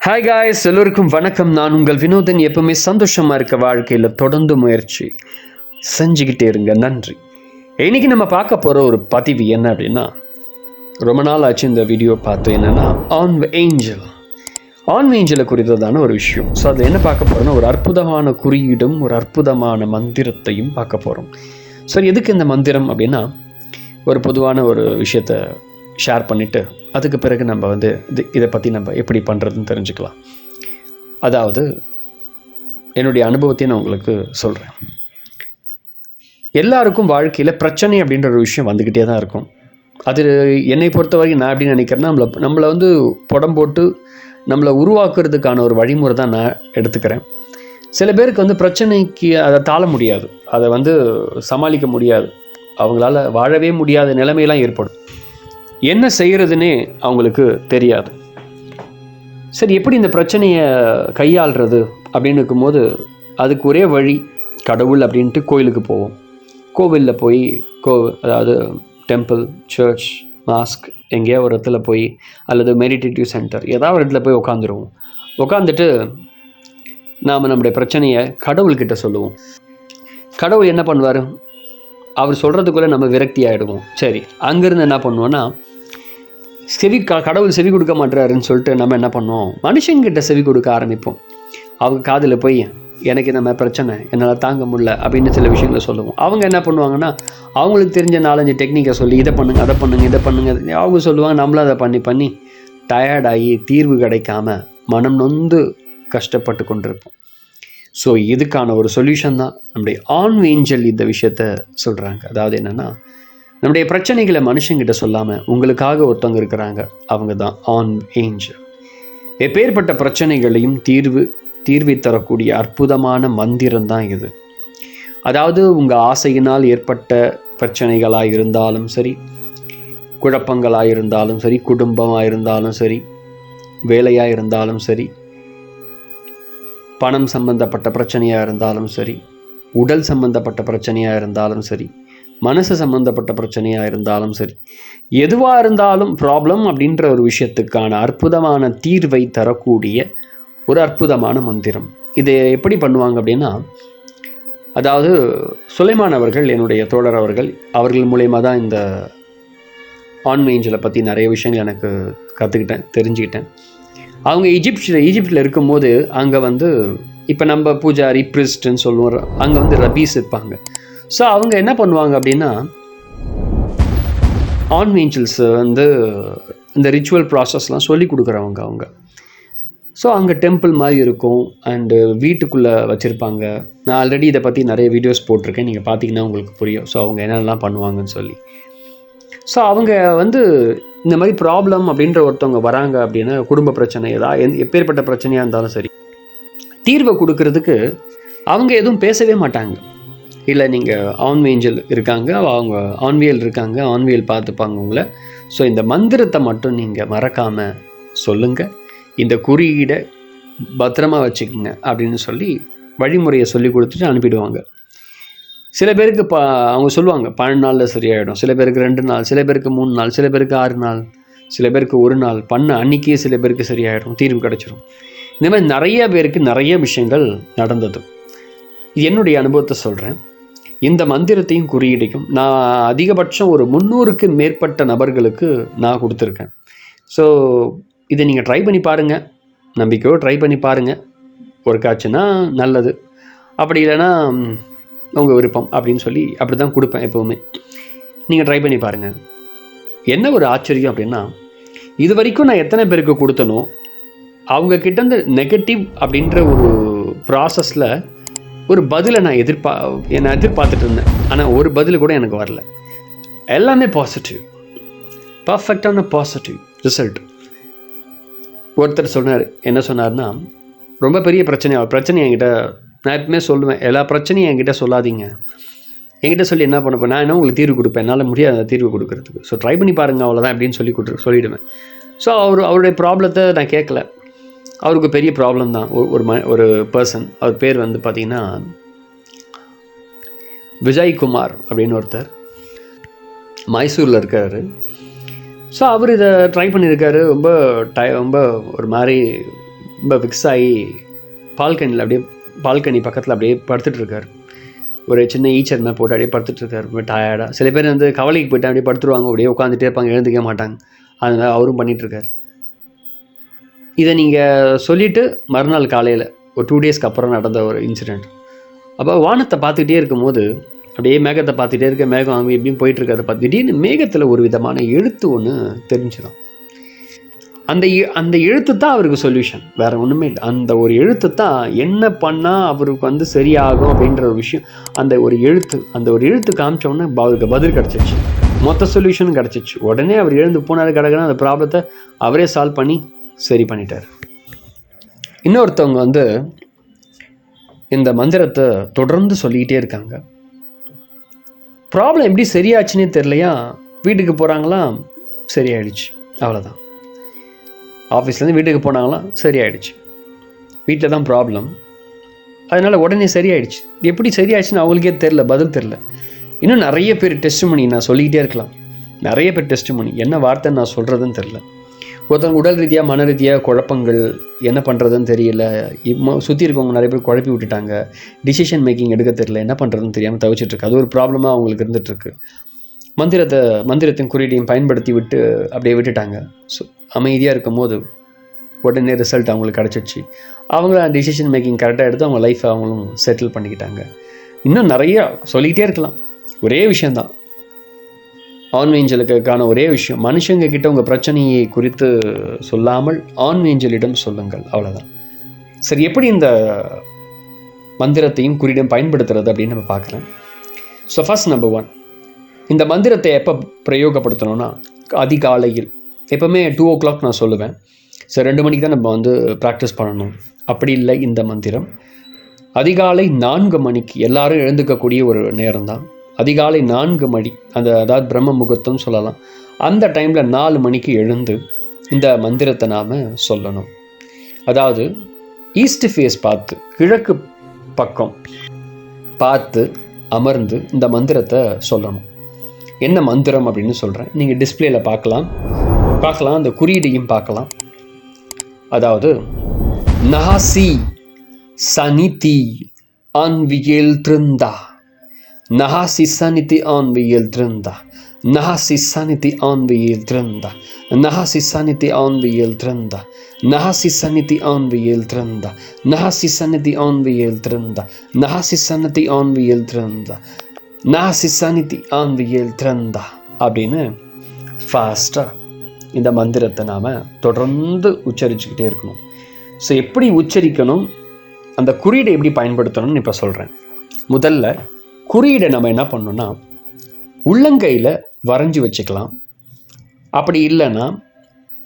Hi guys எல்லோருக்கும் வணக்கம். நான் உங்கள் வினோதன். எப்பவுமே சந்தோஷமாக இருக்க வாழ்க்கையில் தொடர்ந்து முயற்சி செஞ்சுக்கிட்டே இருங்க. நன்றி. இன்னைக்கு நம்ம பார்க்க போகிற ஒரு பதிவு என்ன அப்படின்னா ரொம்ப நாள் ஆச்சு இந்த வீடியோ பார்த்து என்னென்னா ஆன் ஏஞ்சல். ஆன் ஏஞ்சலை குறித்ததான ஒரு விஷயம். ஸோ அதில் என்ன பார்க்க போகிறோன்னா ஒரு அற்புதமான குறியீடும் ஒரு அற்புதமான மந்திரத்தையும் பார்க்க போகிறோம் ஸோ எதுக்கு இந்த மந்திரம் அப்படின்னா ஒரு பொதுவான ஒரு விஷயத்தை ஷேர் பண்ணிவிட்டு அதுக்கு பிறகு நம்ம வந்து இது இதை பற்றி நம்ம எப்படி பண்ணுறதுன்னு தெரிஞ்சுக்கலாம். அதாவது என்னுடைய அனுபவத்தையும் நான் உங்களுக்கு சொல்கிறேன் எல்லாருக்கும் வாழ்க்கையில் பிரச்சனை அப்படின்ற ஒரு விஷயம் வந்துக்கிட்டே தான் இருக்கும். அது என்னை பொறுத்த வரைக்கும் நான் எப்படி நினைக்கிறேன்னா நம்மளை நம்மளை வந்து புடம் போட்டு நம்மளை உருவாக்குறதுக்கான ஒரு வழிமுறை தான் நான் எடுத்துக்கிறேன். சில பேருக்கு வந்து பிரச்சனைக்கு அதை தாழ முடியாது. அதை வந்து சமாளிக்க முடியாது. அவங்களால வாழவே முடியாத நிலைமையெல்லாம் ஏற்படும். என்ன செய்கிறதுனே அவங்களுக்கு தெரியாது. சரி எப்படி இந்த பிரச்சனையை கையாளுறது அப்படின்னு இருக்கும்போது அதுக்கு ஒரே வழி கடவுள் அப்படின்ட்டு கோயிலுக்கு போவோம். கோவிலில் போய் கோ அதாவது டெம்பிள் சர்ச் மாஸ்க் எங்கேயோ ஒரு இடத்துல போய் அல்லது மெடிடேட்டிவ் சென்டர் ஏதாவது ஒரு இடத்துல போய் உட்காந்துருவோம் உட்காந்துட்டு நாம் நம்முடைய பிரச்சனையை கடவுள்கிட்ட சொல்லுவோம். கடவுள் என்ன பண்ணுவார்? அவர் சொல்கிறதுக்குள்ளே நம்ம விரக்தி ஆகிடுவோம் சரி அங்கேருந்து என்ன பண்ணுவோன்னா செவி க கடவுள் செவி கொடுக்க மாட்டுறாருன்னு சொல்லிட்டு நம்ம என்ன பண்ணுவோம்? மனுஷங்கிட்ட செவி கொடுக்க ஆரம்பிப்போம். அவங்க காதில் போய் எனக்கு இந்த மாதிரி பிரச்சனை என்னால் தாங்க முடியல அப்படின்னு சில விஷயங்களை சொல்லுவோம். அவங்க என்ன பண்ணுவாங்கன்னா அவங்களுக்கு தெரிஞ்ச நாலஞ்சு டெக்னிக்கை சொல்லி இதை பண்ணுங்கள் அதை பண்ணுங்க இதை பண்ணுங்க. அவங்க சொல்லுவாங்க நம்மளும் அதை பண்ணி பண்ணி டயர்டாகி தீர்வு கிடைக்காம மனம் நொந்து கஷ்டப்பட்டு கொண்டிருப்போம். ஸோ இதுக்கான ஒரு சொல்யூஷன் தான் நம்முடைய ஆன் ஏஞ்சல் இந்த விஷயத்த சொல்கிறாங்க அதாவது என்னென்னா நம்முடைய பிரச்சனைகளை மனுஷங்கிட்ட சொல்லாமல் உங்களுக்காக ஒருத்தவங்க இருக்கிறாங்க. அவங்க தான் ஆன் ஏஞ்சல் எப்பேற்பட்ட பிரச்சனைகளையும் தீர்வு தீர்வை தரக்கூடிய அற்புதமான மந்திரம் தான் இது. அதாவது உங்கள் ஆசையினால் ஏற்பட்ட பிரச்சனைகளாக இருந்தாலும் சரி குழப்பங்களாக இருந்தாலும் சரி குடும்பமாக இருந்தாலும் சரி வேலையாக இருந்தாலும் சரி பணம் சம்பந்தப்பட்ட பிரச்சனையாக இருந்தாலும் சரி உடல் சம்பந்தப்பட்ட பிரச்சனையாக இருந்தாலும் சரி மனசு சம்மந்தப்பட்ட பிரச்சனையாக இருந்தாலும் சரி. எதுவாக இருந்தாலும் ப்ராப்ளம் அப்படின்ற ஒரு விஷயத்துக்கான அற்புதமான தீர்வை தரக்கூடிய ஒரு அற்புதமான மந்திரம். இதை எப்படி பண்ணுவாங்க அப்படின்னா அதாவது சுலைமான் அவர்கள் என்னுடைய தோழர் அவர்கள் அவர்கள் மூலயமா தான் இந்த ஆன்மேஞ்சலை பற்றி நிறைய விஷயங்கள் எனக்கு கற்றுக்கிட்டேன் தெரிஞ்சுக்கிட்டேன். அவங்க ஈஜிப்டில் ஈஜிப்டில் இருக்கும்போது அங்கே வந்து இப்போ நம்ம பூஜாரி பிரிஸ்ட்ன்னு சொல்லுவோம் அங்கே வந்து ரபீஸ் இருப்பாங்க. ஸோ அவங்க என்ன பண்ணுவாங்க அப்படின்னா ஆன் ஏஞ்சல்ஸ் வந்து இந்த ரிச்சுவல் ப்ராசஸ்லாம் சொல்லி கொடுக்குறவங்க அவங்க. ஸோ அங்கே டெம்பிள் மாதிரி இருக்கும் அண்டு வீட்டுக்குள்ளே வச்சுருப்பாங்க. நான் ஆல்ரெடி இதை பற்றி நிறைய வீடியோஸ் போட்டிருக்கேன் நீங்கள் பார்த்தீங்கன்னா உங்களுக்கு புரியும். ஸோ அவங்க என்னென்னலாம் பண்ணுவாங்கன்னு சொல்லி. ஸோ அவங்க வந்து இந்த மாதிரி ப்ராப்ளம் அப்படின்ற ஒருத்தவங்க வராங்க அப்படின்னா குடும்ப பிரச்சனை ஏதாவது எந்த எப்பேற்பட்ட பிரச்சனையாக இருந்தாலும் சரி தீர்வை கொடுக்கறதுக்கு அவங்க எதுவும் பேசவே மாட்டாங்க. இல்லை நீங்கள் ஆன்வேஞ்சல் இருக்காங்க அவங்க ஆன்வியல் இருக்காங்க ஆன்வியல் பார்த்துப்பாங்க உங்களை. ஸோ இந்த மந்திரத்தை மட்டும் நீங்கள் மறக்காமல் சொல்லுங்கள் இந்த குறியீடை பத்திரமா வச்சுக்கோங்க அப்படின்னு சொல்லி வழிமுறையை சொல்லி கொடுத்துட்டு அனுப்பிடுவாங்க. சில பேருக்கு ப அவங்க சொல்லுவாங்க பன்னெண்டு நாளில் சரியாயிடும். சில பேருக்கு ரெண்டு நாள் சில பேருக்கு மூணு நாள் சில பேருக்கு ஆறு நாள் சில பேருக்கு ஒரு நாள் பண்ண அன்றைக்கே சில பேருக்கு சரியாயிடும் தீர்வு கிடச்சிரும். இந்த மாதிரி நிறைய பேருக்கு நிறைய விஷயங்கள் நடந்தது. என்னுடைய அனுபவத்தை சொல்கிறேன் இந்த மந்திரத்தையும் குறியீடையும் நான் அதிகபட்சம் ஒரு முந்நூறுக்கு மேற்பட்ட நபர்களுக்கு நான் கொடுத்துருக்கேன். ஸோ இதை நீங்கள் ட்ரை பண்ணி பாருங்கள் நம்பிக்கையோடு ட்ரை பண்ணி பாருங்கள் ஒர்க் ஆச்சுன்னா நல்லது. அப்படி இல்லைன்னா உங்கள் விருப்பம் அப்படின்னு சொல்லி அப்படி தான் கொடுப்பேன் எப்போவுமே. நீங்கள் ட்ரை பண்ணி பாருங்கள் என்ன ஒரு ஆச்சரியம் அப்படின்னா இது வரைக்கும் நான் எத்தனை பேருக்கு கொடுத்தனோ அவங்க இந்த நெகட்டிவ் அப்படின்ற ஒரு ப்ராசஸில் ஒரு பதிலை நான் எதிர்பா என்னை எதிர்பார்த்துட்டு இருந்தேன். ஆனால் ஒரு பதில் கூட எனக்கு வரல. எல்லாமே பாசிட்டிவ் பர்ஃபெக்டான பாசிட்டிவ் ரிசல்ட் ஒருத்தர் சொன்னார் என்ன சொன்னார்னா ரொம்ப பெரிய பிரச்சனை பிரச்சனை என்கிட்ட நான் எப்பவுமே சொல்லுவேன் எல்லா பிரச்சனையும் என்கிட்ட சொல்லாதீங்க. என்கிட்ட சொல்லி என்ன பண்ண நான் என்ன உங்களுக்கு தீர்வு கொடுப்பேன்? என்னால் முடியாத தீர்வு கொடுக்குறதுக்கு. ஸோ ட்ரை பண்ணி பாருங்கள் அவ்வளோதான் அப்படின்னு சொல்லி கொடு சொல்லிவிடுவேன் ஸோ அவர் அவருடைய ப்ராப்ளத்தை நான் கேட்கல. அவருக்கு பெரிய ப்ராப்ளம் தான். ஒரு ம ஒரு பர்சன் அவர் பேர் வந்து பார்த்திங்கன்னா விஜய் குமார் அப்படின்னு ஒருத்தர். மைசூரில் இருக்கார். ஸோ அவர் இதை ட்ரை பண்ணியிருக்காரு ரொம்ப டை ரொம்ப ஒரு மாதிரி ரொம்ப ஃபிக்ஸ் ஆகி பால்கனியில் அப்படியே பால்கனி பக்கத்தில் அப்படியே படுத்துட்டு இருக்கார் ஒரு சின்ன ஈச்சர் மாதிரி போட்டு அப்படியே படுத்துட்டு இருக்கார் ரொம்ப டயர்டாக சில பேர் வந்து கவலைக்கு போய்ட்டு அப்படியே படுத்துருவாங்க. அப்படியே உட்காந்துட்டே இருப்பாங்க. எழுந்துக்க மாட்டாங்க. அதனால் அவரும் பண்ணிகிட்ருக்கார் இதை நீங்கள் சொல்லிவிட்டு மறுநாள் காலையில் ஒரு டூ டேஸ்க்கு அப்புறம் நடந்த ஒரு இன்சிடெண்ட் அப்போ வானத்தை பார்த்துக்கிட்டே இருக்கும்போது அப்படியே மேகத்தை பார்த்துட்டே இருக்க மேகம் அங்கே எப்படியும் போயிட்டு பார்த்து திடீர்னு மேகத்தில் ஒரு விதமான எழுத்து ஒன்று தெரிஞ்சுதான் அந்த அந்த எழுத்து தான் அவருக்கு சொல்யூஷன் வேறு ஒன்றுமே இல்லை. அந்த ஒரு எழுத்து தான் என்ன பண்ணால் அவருக்கு வந்து சரியாகும் அப்படின்ற ஒரு விஷயம் அந்த ஒரு எழுத்து அந்த ஒரு எழுத்து காமிச்சோன்னே அவருக்கு பதில் கிடச்சிச்சு. மொத்த சொல்யூஷனும் கிடச்சிச்சு. உடனே அவர் எழுந்து போனார் கிடக்குனா அந்த ப்ராப்ளத்தை அவரே சால்வ் பண்ணி சரி பண்ணிட்டார். இன்னொருத்தவங்க வந்து இந்த மந்திரத்தை தொடர்ந்து சொல்லிக்கிட்டே இருக்காங்க. ப்ராப்ளம் எப்படி சரியாச்சுன்னே தெரிலையா வீட்டுக்கு போகிறாங்களாம் சரியாயிடுச்சு. அவ்வளோதான் ஆஃபீஸ்லேருந்து வீட்டுக்கு போனாங்களாம் சரியாயிடுச்சு. வீட்டில் தான் ப்ராப்ளம் அதனால் உடனே சரியாயிடுச்சு. எப்படி சரியாயிடுச்சுன்னு அவங்களுக்கே தெரில பதில் தெரில இன்னும் நிறைய பேர் டெஸ்ட் மணி நான் சொல்லிக்கிட்டே இருக்கலாம். நிறைய பேர் டெஸ்ட் மணி என்ன வார்த்தை நான் சொல்கிறதுன்னு தெரில ஒருத்தவங்க உடல் ரீதியாக மன ரீதியாக குழப்பங்கள் என்ன பண்ணுறதுன்னு தெரியல. இப்போ சுற்றி இருக்கவங்க நிறைய பேர் குழப்பி விட்டுட்டாங்க. டிசிஷன் மேக்கிங் எடுக்க தெரியல. என்ன பண்ணுறதுன்னு தெரியாமல் தவிச்சிட்ருக்கு அது ஒரு ப்ராப்ளமாக அவங்களுக்கு இருந்துகிட்ருக்கு மந்திரத்தை மந்திரத்தின் குறியீடையும் பயன்படுத்தி விட்டு அப்படியே விட்டுட்டாங்க. ஸோ அமைதியாக இருக்கும்போது உடனே ரிசல்ட் அவங்களுக்கு கிடச்சிடுச்சு. அவங்க டிசிஷன் மேக்கிங் கரெக்டாக எடுத்து அவங்க லைஃப்பை அவங்களும் செட்டில் பண்ணிக்கிட்டாங்க. இன்னும் நிறையா சொல்லிக்கிட்டே இருக்கலாம். ஒரே விஷயந்தான் ஆன்வேஞ்சலுக்கான ஒரே விஷயம் மனுஷங்க கிட்ட உங்கள் பிரச்சனையை குறித்து சொல்லாமல் ஆன்வேஞ்சலிடம் சொல்லுங்கள். அவ்வளோதான் சரி எப்படி இந்த மந்திரத்தையும் குறியிடம் பயன்படுத்துறது அப்படின்னு நம்ம பார்க்கலாம். ஸோ ஃபர்ஸ்ட் நம்பர் ஒன் இந்த மந்திரத்தை எப்போ பிரயோகப்படுத்தணும்னா அதிகாலையில் எப்போவுமே டூ ஓ கிளாக் நான் சொல்லுவேன். ஸோ ரெண்டு மணிக்கு தான் நம்ம வந்து ப்ராக்டிஸ் பண்ணணும். அப்படி இல்லை இந்த மந்திரம். அதிகாலை நான்கு மணிக்கு எல்லாரும் எழுந்துக்கக்கூடிய ஒரு நேரம் தான் அதிகாலை நான்கு மணி அந்த அதாவது பிரம்ம முகூர்த்தம் சொல்லலாம். அந்த டைமில் நாலு மணிக்கு எழுந்து இந்த மந்திரத்தை நாம் சொல்லணும். அதாவது ஈஸ்ட் ஃபேஸ் பார்த்து கிழக்கு பக்கம் பார்த்து அமர்ந்து இந்த மந்திரத்தை சொல்லணும். என்ன மந்திரம் அப்படின்னு சொல்கிறேன் நீங்கள் டிஸ்பிளேல பார்க்கலாம். பார்க்கலாம் அந்த குறியீடையும் பார்க்கலாம். அதாவது நஹாசி சனிதி அன்வியல் திருந்தா. நஹாசி சனிதி ஆன்வியல் திருந்தா நஹாசி சனிதி ஆன்வியல் திருந்தா நஹாசி சனிதி ஆன்வியல் திருந்தா நஹாசி சனிதி ஆன்வியல் திருந்தா நஹாசி சனிதி ஆன்வியல் திருந்தா நஹாசி சனிதி ஆன்வியல் திருந்தா நாசி சனிதி ஆன்வியல் திறந்தா அப்படின்னு ஃபாஸ்ட்டாக இந்த மந்திரத்தை நாம் தொடர்ந்து உச்சரிச்சுக்கிட்டே இருக்கணும். ஸோ எப்படி உச்சரிக்கணும்? அந்த குறியீடை எப்படி பயன்படுத்தணும்னு இப்போ சொல்கிறேன் முதல்ல குறியீடை நம்ம என்ன பண்ணணும்னா உள்ளங்கையில் வரைஞ்சி வச்சுக்கலாம். அப்படி இல்லைன்னா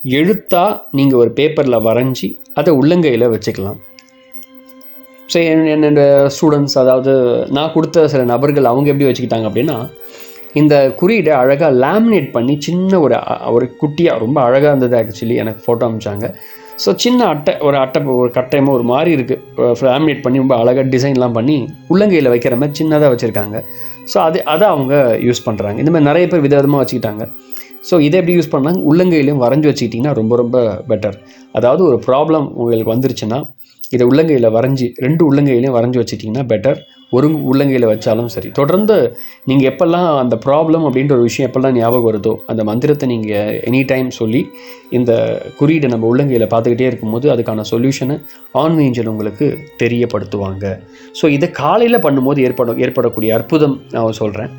எழுத்தாக நீங்கள் ஒரு பேப்பரில் வரைஞ்சி அதை உள்ளங்கையில் வச்சுக்கலாம். ஸோ என்னோட ஸ்டூடெண்ட்ஸ் அதாவது நான் கொடுத்த சில நபர்கள் அவங்க எப்படி வச்சுக்கிட்டாங்க அப்படின்னா இந்த குறியீடை அழகாக லேமினேட் பண்ணி சின்ன ஒரு ஒரு குட்டியாக ரொம்ப அழகாக இருந்தது ஆக்சுவலி எனக்கு ஃபோட்டோ அமிச்சாங்க. ஸோ சின்ன அட்டை ஒரு அட்டை ஒரு கட்டையமாக ஒரு மாதிரி இருக்குது லேமினேட் பண்ணி ரொம்ப அழகாக டிசைன்லாம் பண்ணி உள்ளங்கையில் வைக்கிற மாதிரி சின்னதாக வச்சுருக்காங்க. ஸோ அது அதை அவங்க யூஸ் பண்ணுறாங்க இந்த மாதிரி நிறைய பேர் விதவிதமாக வச்சுக்கிட்டாங்க. ஸோ இதை எப்படி யூஸ் பண்ணாங்க உள்ளங்கையிலையும் வரைஞ்சி வச்சுக்கிட்டிங்கன்னா ரொம்ப ரொம்ப பெட்டர் அதாவது ஒரு ப்ராப்ளம் உங்களுக்கு வந்துருச்சுன்னா இதை உள்ளங்கையில் வரைஞ்சி ரெண்டு உள்ளங்கையிலையும் வரைஞ்சி வச்சுட்டிங்கன்னா பெட்டர் ஒரு உள்ளங்கையில் வச்சாலும் சரி. தொடர்ந்து நீங்கள் எப்பெல்லாம் அந்த ப்ராப்ளம் அப்படின்ற ஒரு விஷயம் எப்பெல்லாம் ஞாபகம் வருதோ அந்த மந்திரத்தை நீங்கள் எனி டைம் சொல்லி இந்த குறியீடை நம்ம உள்ளங்கையில் பார்த்துக்கிட்டே இருக்கும்போது அதுக்கான சொல்யூஷனை ஆன்மீஞ்சல் உங்களுக்கு தெரியப்படுத்துவாங்க. ஸோ இதை காலையில் பண்ணும்போது ஏற்படும் ஏற்படக்கூடிய அற்புதம் நான் சொல்கிறேன்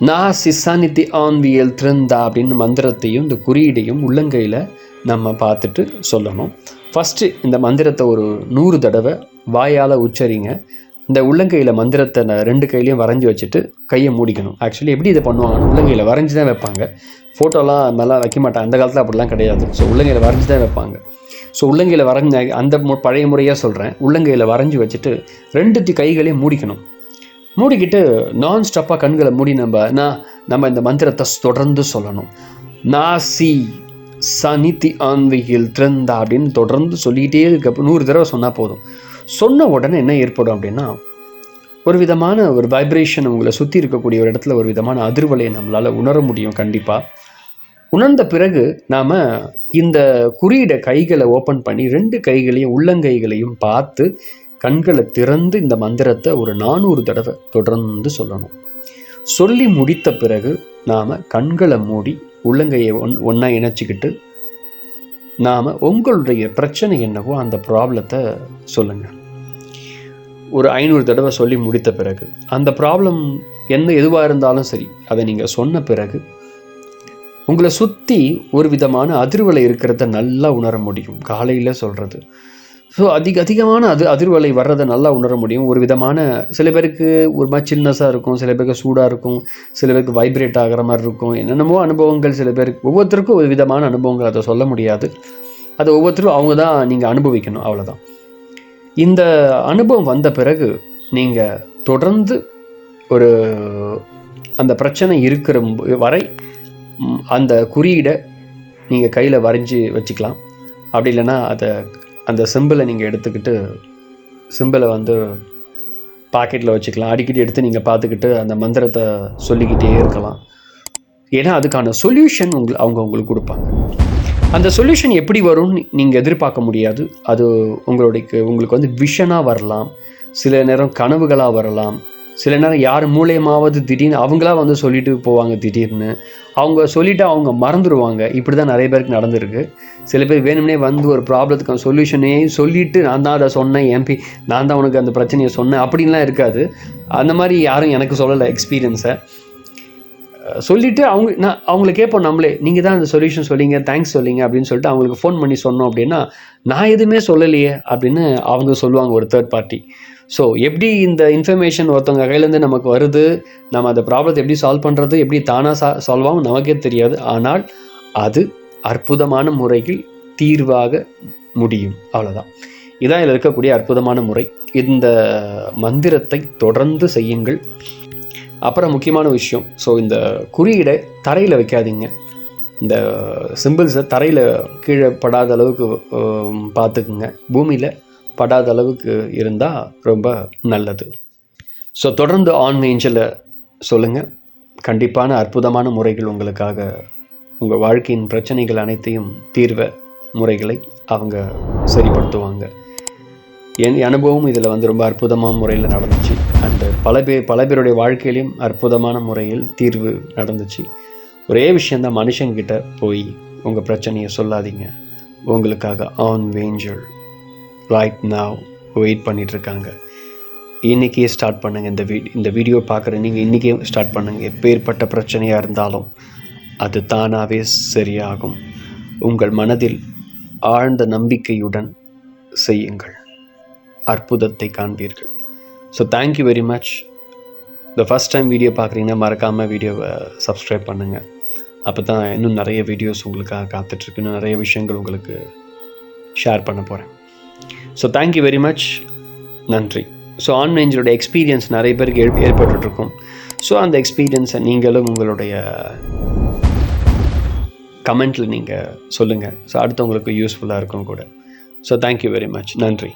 நான் சிசானித்தி ஆன்வியல் திருந்தா அப்படின்னு மந்திரத்தையும் இந்த குறியீடையும் உள்ளங்கையில் நம்ம பார்த்துட்டு சொல்லணும். ஃபஸ்ட்டு இந்த மந்திரத்தை ஒரு நூறு தடவை வாயால் உச்சரிங்க. இந்த உள்ளங்கையில் மந்திரத்தை நான் ரெண்டு கையிலையும் வரைஞ்சி வச்சுட்டு கையை மூடிக்கணும். ஆக்சுவலி எப்படி இதை பண்ணுவாங்கன்னா உள்ளங்கையில் வரைஞ்சி தான் வைப்பாங்க. ஃபோட்டோலாம் நல்லா வைக்க மாட்டாங்க. அந்த காலத்தில் அப்படிலாம் கிடையாது. ஸோ உள்ளங்கையில் வரைஞ்சி தான் வைப்பாங்க. ஸோ உள்ளங்கையில் வரைஞ்ச அந்த மு- பழைய முறையாக சொல்கிறேன் உள்ளங்கையில் வரைஞ்சி வச்சுட்டு ரெண்டு கைகளையும் மூடிக்கணும். மூடிக்கிட்டு நான் ஸ்டாப்பாக கண்களை மூடி நம்ம நான் நம்ம இந்த மந்திரத்தை தொடர்ந்து சொல்லணும். நாசி சனித்தி ஆன்வியில் திறந்தா அப்படின்னு தொடர்ந்து சொல்லிக்கிட்டே இருக்க நூறு தடவை சொன்னால் போதும். சொன்ன உடனே என்ன ஏற்படும் அப்படின்னா ஒரு விதமான ஒரு வைப்ரேஷன் உங்களை சுற்றி இருக்கக்கூடிய ஒரு இடத்துல ஒரு விதமான அதிர்வலையை நம்மளால் உணர முடியும் கண்டிப்பாக உணர்ந்த பிறகு நாம் இந்த குறியீடை கைகளை ஓப்பன் பண்ணி ரெண்டு கைகளையும் உள்ளங்கைகளையும் பார்த்து கண்களை திறந்து இந்த மந்திரத்தை ஒரு நானூறு தடவை தொடர்ந்து சொல்லணும். சொல்லி முடித்த பிறகு நாம் கண்களை மூடி உள்ளங்கையை ஒன் ஒன்றா இணைச்சிக்கிட்டு நாம் உங்களுடைய பிரச்சனை என்னவோ அந்த ப்ராப்ளத்தை சொல்லுங்கள் ஒரு ஐநூறு தடவை சொல்லி முடித்த பிறகு அந்த ப்ராப்ளம் என்ன எதுவாக இருந்தாலும் சரி அதை நீங்கள் சொன்ன பிறகு உங்களை சுற்றி ஒரு விதமான அதிர்வலை இருக்கிறத நல்லா உணர முடியும். காலையில் சொல்கிறது ஸோ அதிக அதிகமான அது அதிர்வலை வர்றதை நல்லா உணர முடியும். ஒரு விதமான சில பேருக்கு ஒரு மாதிரி சின்னஸாக இருக்கும் சில பேருக்கு சூடாக இருக்கும் சில பேருக்கு வைப்ரேட் ஆகிற மாதிரி இருக்கும். என்னென்னமோ அனுபவங்கள் சில பேருக்கு ஒவ்வொருத்தருக்கும் ஒரு விதமான அனுபவங்கள் அதை சொல்ல முடியாது. அதை ஒவ்வொருத்தரும் அவங்க தான் நீங்கள் அனுபவிக்கணும் அவ்வளோதான் இந்த அனுபவம் வந்த பிறகு நீங்கள் தொடர்ந்து ஒரு அந்த பிரச்சனை இருக்கிற வரை அந்த குறியீடை நீங்கள் கையில் வரைஞ்சி வச்சுக்கலாம். அப்படி இல்லைன்னா அதை அந்த சிம்பிளை நீங்கள் எடுத்துக்கிட்டு சிம்பிளை வந்து பாக்கெட்டில் வச்சுக்கலாம். அடிக்கடி எடுத்து நீங்கள் பார்த்துக்கிட்டு அந்த மந்திரத்தை சொல்லிக்கிட்டே இருக்கலாம். ஏன்னா அதுக்கான சொல்யூஷன் உங்களுக்கு அவங்க உங்களுக்கு கொடுப்பாங்க. அந்த சொல்யூஷன் எப்படி வரும்னு நீங்கள் எதிர்பார்க்க முடியாது. அது உங்களுடைய உங்களுக்கு வந்து விஷனாக வரலாம். சில நேரம் கனவுகளாக வரலாம். சில நேரம் யார் மூலியமாவது திடீர்னு அவங்களா வந்து சொல்லிட்டு போவாங்க திடீர்னு. அவங்க சொல்லிவிட்டு அவங்க மறந்துடுவாங்க இப்படி தான் நிறைய பேருக்கு நடந்திருக்கு. சில பேர் வேணும்னே வந்து ஒரு ப்ராப்ளத்துக்கான சொல்யூஷனே சொல்லிவிட்டு நான் தான் அதை சொன்னேன் எம்பி நான் தான் உனக்கு அந்த பிரச்சனையை சொன்னேன் அப்படின்லாம் இருக்காது. அந்த மாதிரி யாரும் எனக்கு சொல்லலை எக்ஸ்பீரியன்ஸை சொல்லிவிட்டு அவங்க நான் அவங்கள கேட்போம் நம்மளே நீங்கள் தான் அந்த சொல்யூஷன் சொல்லிங்க தேங்க்ஸ் சொல்லிங்க அப்படின்னு சொல்லிட்டு அவங்களுக்கு ஃபோன் பண்ணி சொன்னோம் அப்படின்னா நான் எதுவுமே சொல்லலையே அப்படின்னு அவங்க சொல்லுவாங்க ஒரு தேர்ட் பார்ட்டி ஸோ எப்படி இந்த இன்ஃபர்மேஷன் ஒருத்தவங்க கையிலேருந்து நமக்கு வருது நம்ம அந்த ப்ராப்ளத்தை எப்படி சால்வ் பண்ணுறது எப்படி தானாக சா சால்வ் ஆகும் நமக்கே தெரியாது. ஆனால் அது அற்புதமான முறையில் தீர்வாக முடியும். அவ்வளோதான் இதான் இதில் இருக்கக்கூடிய அற்புதமான முறை. இந்த மந்திரத்தை தொடர்ந்து செய்யுங்கள். அப்புறம் முக்கியமான விஷயம். ஸோ இந்த குறியீடை தரையில் வைக்காதீங்க. இந்த சிம்பிள்ஸை தரையில் கீழே படாத அளவுக்கு பார்த்துக்குங்க. பூமியில் படாத அளவுக்கு இருந்தால் ரொம்ப நல்லது. ஸோ தொடர்ந்து ஆன் ஏஞ்சலை சொல்லுங்கள் கண்டிப்பான அற்புதமான முறைகள் உங்களுக்காக உங்கள் வாழ்க்கையின் பிரச்சனைகள் அனைத்தையும் தீர்வ முறைகளை அவங்க சரிப்படுத்துவாங்க. என் அனுபவம் இதில் வந்து ரொம்ப அற்புதமான முறையில் நடந்துச்சு. அண்டு பல பேர் பல பேருடைய வாழ்க்கையிலையும் அற்புதமான முறையில் தீர்வு நடந்துச்சு. ஒரே விஷயந்தான் மனுஷங்கிட்ட போய் உங்கள் பிரச்சனையை சொல்லாதீங்க. உங்களுக்காக ஆன் வேஞ்சல் ரைட் நான் வெயிட் பண்ணிகிட்ருக்காங்க இன்றைக்கே ஸ்டார்ட் பண்ணுங்கள் இந்த வீ இந்த வீடியோ பார்க்குற நீங்கள் இன்றைக்கே ஸ்டார்ட் பண்ணுங்கள் எப்பேற்பட்ட பிரச்சனையாக இருந்தாலும் அது தானாகவே சரியாகும். உங்கள் மனதில் ஆழ்ந்த நம்பிக்கையுடன் செய்யுங்கள். அற்புதத்தை காண்பீர்கள். So thank you very much இந்த ஃபஸ்ட் டைம் வீடியோ பார்க்குறீங்கன்னா மறக்காமல் வீடியோவை சப்ஸ்கிரைப் பண்ணுங்கள் அப்போ தான் இன்னும் நிறைய வீடியோஸ் உங்களுக்காக காத்துட்ருக்கு. இன்னும் நிறைய விஷயங்கள் உங்களுக்கு ஷேர் பண்ண போகிறேன் so thank you very much நன்றி. ஸோ ஆன்லைன்ஸோட எக்ஸ்பீரியன்ஸ் நிறைய பேருக்கு ஏற் ஏற்பட்டுருக்கும் ஸோ அந்த எக்ஸ்பீரியன்ஸை நீங்களும் உங்களுடைய கமெண்ட்டில் நீங்கள் சொல்லுங்கள் ஸோ அடுத்தவங்களுக்கு யூஸ்ஃபுல்லாக இருக்கும் கூட. ஸோ தேங்க்யூ வெரி மச் நன்றி.